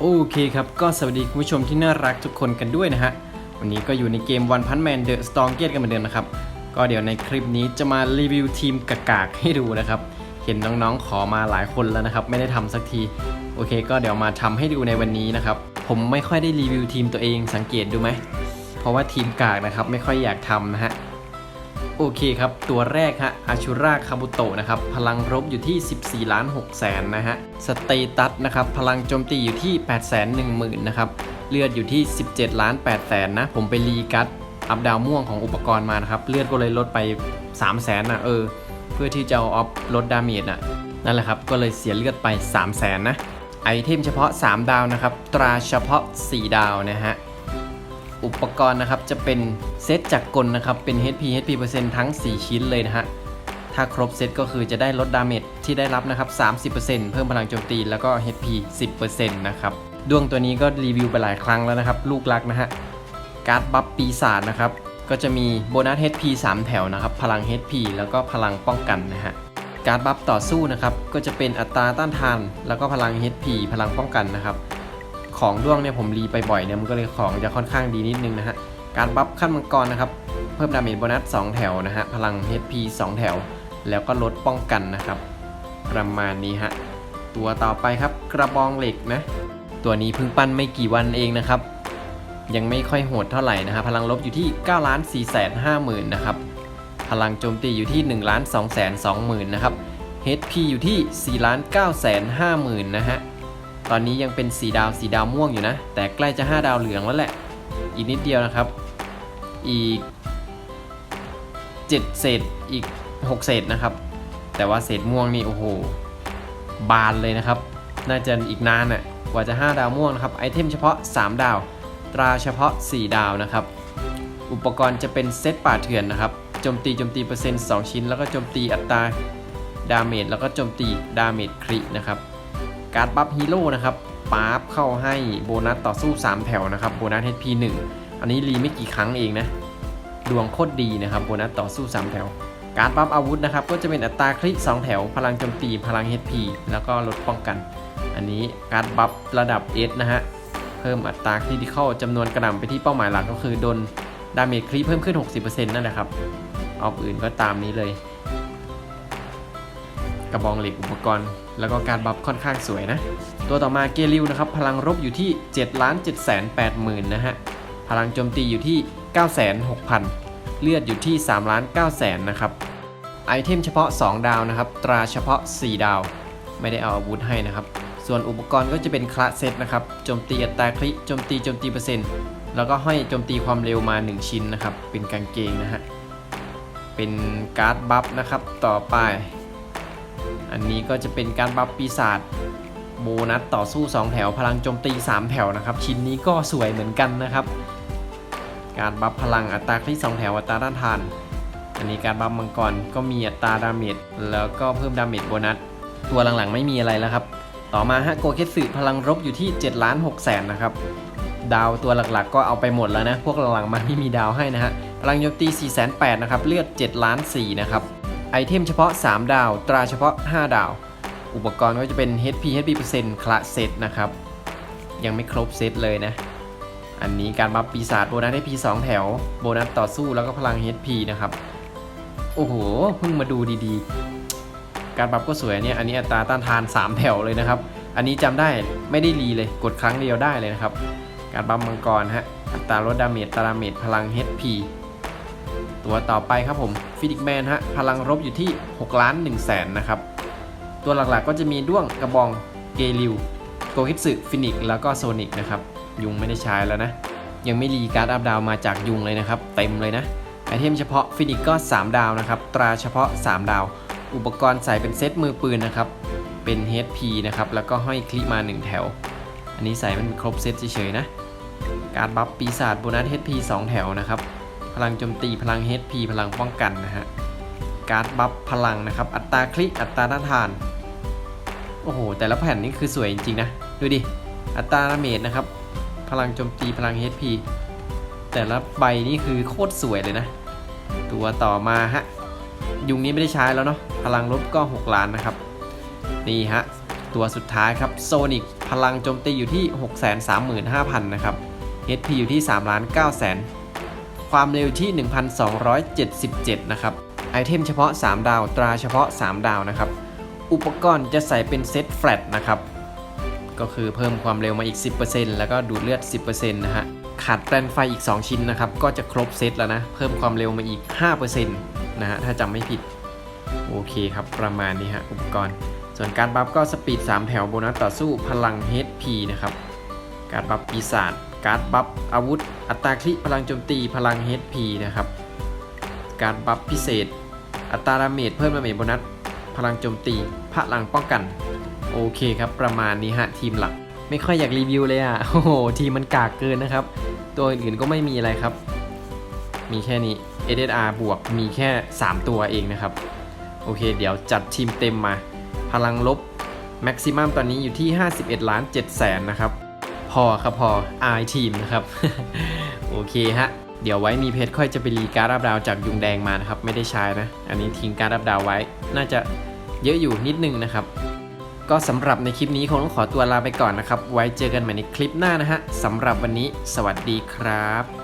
โอเคครับ ก็สวัสดีคุณผู้ชมที่น่ารักทุกคนกันด้วยนะฮะ วันนี้ก็อยู่ในเกม One Punch Man The Strongest กันเหมือนเดิมนะครับ ก็เดี๋ยวในคลิปนี้จะมารีวิวทีมกากๆให้ดูนะครับ เห็นน้องๆขอมาหลายคนแล้วนะครับ ไม่ได้ทำสักที โอเค ก็เดี๋ยวมาทำให้ดูในวันนี้นะครับ ผมไม่ค่อยได้รีวิวทีมตัวเองสังเกตดูไหม เพราะว่าทีมกากนะครับไม่ค่อยอยากทำนะฮะ โอเคครับ ตัวแรกฮะอาชูราคาบุโตะนะครับ พลังรบอยู่ที่ 14ล้าน6แสนนะฮะ สเตตัสนะครับ พลังโจมตีอยู่ที่ 8 1 0 0 0 0 นะครับ เลือดอยู่ที่ 17ล้าน8แสนนะ ผมไปรีกัดอัพดาวม่วงของอุปกรณ์มานะครับ เลือดก็เลยลดไป 3 0 0แสนนะเออ เพื่อที่จะเอาออฟลดดาเมจอะ นั่นแหละครับ ก็เลยเสียเลือดไป 3 0 0แสนนะ ไอเทมเฉพาะ 3 ดาวนะครับ ตราเฉพาะ 4 ดาวนะฮะ อุปกรณ์นะครับ จะเป็นเซตจากกลนะครับ เป็น HP HP เปอร์เซ็นต์ทั้ง 4 ชิ้นเลยนะฮะ ถ้าครบเซตก็คือจะได้ลดดาเมจที่ได้รับนะครับ 30%เพิ่มพลังโจมตีแล้วก็ HP 10%นะครับ ดวงตัวนี้ก็รีวิวไปหลายครั้งแล้วนะครับ ลูกรักนะฮะ การ์ดบัฟปีศาจนะครับ ก็จะมีโบนัส HP 3 แถวนะครับ พลัง HP แล้วก็พลังป้องกันนะฮะการ์ดบัฟต่อสู้นะครับ ก็จะเป็นอัตราต้านทาน แล้วก็พลัง HP พลังป้องกันนะครับ ของด้วงเนี่ยผมรีไปบ่อยเนี่ยมันก็เลยของจะค่อนข้างดีนิดนึงนะฮะ การบัฟขั้นมังกรนะครับ เพิ่มดาเมจโบนัส 2 แถวนะฮะ พลัง HP 2 แถว แล้วก็ลดป้องกันนะครับ ประมาณนี้ฮะ ตัวต่อไปครับกระบองเหล็กนะ ตัวนี้เพิ่งปั้นไม่กี่วันเองนะครับ ยังไม่ค่อยโหดเท่าไหร่นะฮะพลังลบอยู่ที่9ล้าน4แสน5หมื่นนะครับพลังโจมตีอยู่ที่1ล้าน2แสน2หมื่นนะครับ HP อยู่ที่4ล้าน9แสน5หมื่นนะฮะ ตอนนี้ยังเป็นสีดาวสีดาวม่วงอยู่นะ แต่ใกล้จะ 5 ดาวเหลืองแล้วแหละ อีกนิดเดียวนะครับ อีก 7 เศษอีก 6 เศษนะครับ แต่ว่าเศษม่วงนี่โอ้โห บานเลยนะครับ น่าจะอีกนานน่ะกว่าจะ 5 ดาวม่วงนะครับ ไอเทมเฉพาะ 3 ดาว ตราเฉพาะ 4 ดาวนะครับ อุปกรณ์จะเป็นเซตป่าเถื่อนนะครับ โจมตีโจมตีเปอร์เซ็นต์2ชิ้น แล้วก็โจมตีอัตราดาเมจแล้วก็โจมตีดาเมจครินะครับ การ์ดบัฟฮีโร่นะครับปาร์ฟเข้าให้โบนัสต่อสู้ 3 แถวนะครับโบนัส HP 1 อันนี้รีไม่กี่ครั้งเองนะดวงโคตรดีนะครับโบนัสต่อสู้ 3 แถว การ์ดบัฟอาวุธนะครับก็จะเป็นอัตราคลิก2แถว พลังโจมตีพลัง HP แล้วก็ลดป้องกัน อันนี้การบัฟระดับ S นะฮะเพิ่มอัตราคริติคอลจำนวนกระหน่ำไปที่เป้าหมายหลักก็คือโดนดาเมจคลิเพิ่มขึ้น 60%นั่นแหละครับออฟอื่นก็ตามนี้เลย กระบองเหล็กอุปกรณ์ แล้วก็การบัฟค่อนข้างสวยนะ ตัวต่อมาเกลิวนะครับ พลังรบอยู่ที่ 7 ล้าน7 8 0 0 0นะฮะ พลังโจมตีอยู่ที่ 9 6 0 0 0 เลือดอยู่ที่3ล้าน9แสนนะครับ ไอเทมเฉพาะ 2 ดาวนะครับ ตราเฉพาะ 4 ดาว ไม่ได้เอาอาวุธให้นะครับ ส่วนอุปกรณ์ก็จะเป็นคลาเซตนะครับ โจมตีอัตราคลิโจมตีโจมตีเปอร์เซ็นต์ แล้วก็ห้อยโจมตีความเร็วมา 1 ชิ้นนะครับ เป็นกางเกงนะฮะ เป็นการ์ดบัฟนะครับ ต่อไป อันนี้ก็จะเป็นการบัฟปีศาจโบนัสต่อสู้ 2 แถว พลังโจมตี 3 แถวนะครับ ชิ้นนี้ก็สวยเหมือนกันนะครับ การบัฟพลังอัตราคลิก2แถวอัตราต้านทาน อันนี้การบัฟมังกรก็มีอัตราดาเมจแล้วก็เพิ่มดาเมจโบนัสตัวหลังๆไม่มีอะไรแล้วครับ ต่อมาฮะโกเคสึพลังรบอยู่ที่7ล้าน6แสนนะครับดาวตัวหลักๆ ก็เอาไปหมดแล้วนะ พวกหลังๆมาไม่มีดาวให้นะฮะพลังโจมตี4 8 0 0 0นะครับเลือด7ล้าน4นะครับ ไอเทมเฉพาะ 3 ดาว ตราเฉพาะ 5 ดาว อุปกรณ์ก็จะเป็น HP HP เปอร์เซ็นต์คละเซตนะครับ ยังไม่ครบเซตเลยนะ อันนี้การบัฟปีศาจโบนัส HP 2 แถว โบนัสต่อสู้แล้วก็พลัง HP นะครับ โอ้โห เพิ่งมาดูดีๆ การบัฟก็สวยเนี่ย อันนี้อัตราต้านทาน 3 แถวเลยนะครับ อันนี้จำได้ไม่ได้รีเลย กดครั้งเดียวได้เลยนะครับ การบัฟมังกรฮะ อัตราลดดาเมจตาราเมจพลัง HP ตัวต่อไปครับผมฟินิกแมนฮะพลังรบอยู่ที่ 6 ล้าน1แสนนะครับ ตัวหลักๆก็จะมีด้วงกระบองเกลิวโกฮิตสึฟินิกแล้วก็โซนิกนะครับ ยุงไม่ได้ใช้แล้วนะ ยังไม่รีการ์ดอัพดาวมาจากยุงเลยนะครับ เต็มเลยนะไอเทมเฉพาะฟินิกก็ 3 ดาวนะครับ ตราเฉพาะ 3 ดาว อุปกรณ์ใส่เป็นเซตมือปืนนะครับ เป็น HP นะครับ แล้วก็ห้อยคลิปมา 1 แถว อันนี้ใส่มันครบเซตเฉยๆนะ การบัฟปีศาจโบนัส HP 2 แถวนะครับ พลังโจมตีพลัง HP พลังป้องกันนะฮะ การ์ดบัฟพลังนะครับ อัตราคลิกอัตราต้านทาน โอ้โห แต่ละแผ่นนี่คือสวยจริงๆนะ ดูดิ อัตราดาเมจนะครับ พลังโจมตีพลัง HP แต่ละใบนี่คือโคตรสวยเลยนะ ตัวต่อมาฮะ ยุงนี้ไม่ได้ใช้แล้วเนาะ พลังลบก็ 6 ล้านนะครับ นี่ฮะ ตัวสุดท้ายครับโซนิกพลังโจมตีอยู่ที่ 635,000 นะครับ HP อยู่ที่3ล้าน9แสน ความเร็วที่ 1,277 นะครับ ไอเทมเฉพาะ 3 ดาว ตราเฉพาะ 3 ดาวนะครับ อุปกรณ์จะใส่เป็นเซตแฟลตนะครับ ก็คือเพิ่มความเร็วมาอีก 10%แล้วก็ดูดเลือด 10%นะฮะ ขาดแปลนไฟอีก 2 ชิ้นนะครับ ก็จะครบเซตแล้วนะ เพิ่มความเร็วมาอีก 5%นะฮะ ถ้าจำไม่ผิด โอเคครับ ประมาณนี้ฮะ อุปกรณ์ ส่วนการบัฟก็สปีด 3 แถวโบนัสต่อสู้พลัง HP นะครับ การบัฟปีศาจ การบัฟอาวุธ อัตราคลิพลังโจมตีพลัง HP นะครับ การบัฟพิเศษ อัตราดาเมจเพิ่มดาเมจโบนัส พลังโจมตี พลังป้องกัน โอเคครับ ประมาณนี้ฮะทีมหลัก ไม่ค่อยอยากรีวิวเลยอะ โอ้โห ทีมมันกากเกินนะครับ ตัวอื่นๆก็ไม่มีอะไรครับ มีแค่นี้ SSR บวกมีแค่ 3 ตัวเองนะครับ โอเค เดี๋ยวจัดทีมเต็มมา พลังลบแม็กซิมัมตอนนี้อยู่ที่ 51ล้าน7แสนนะครับ พอครับพออายทีมนะครับ โอเคฮะ เดี๋ยวไว้มีเพจค่อยจะไปรีการ์ดรับดาวจากยุงแดงมานะครับ ไม่ได้ใช้นะ อันนี้ทิ้งการ์ดรับดาวไว้ น่าจะเยอะอยู่นิดนึงนะครับ ก็สำหรับในคลิปนี้คงต้องขอตัวลาไปก่อนนะครับ ไว้เจอกันใหม่ในคลิปหน้านะฮะสำหรับวันนี้ สวัสดีครับ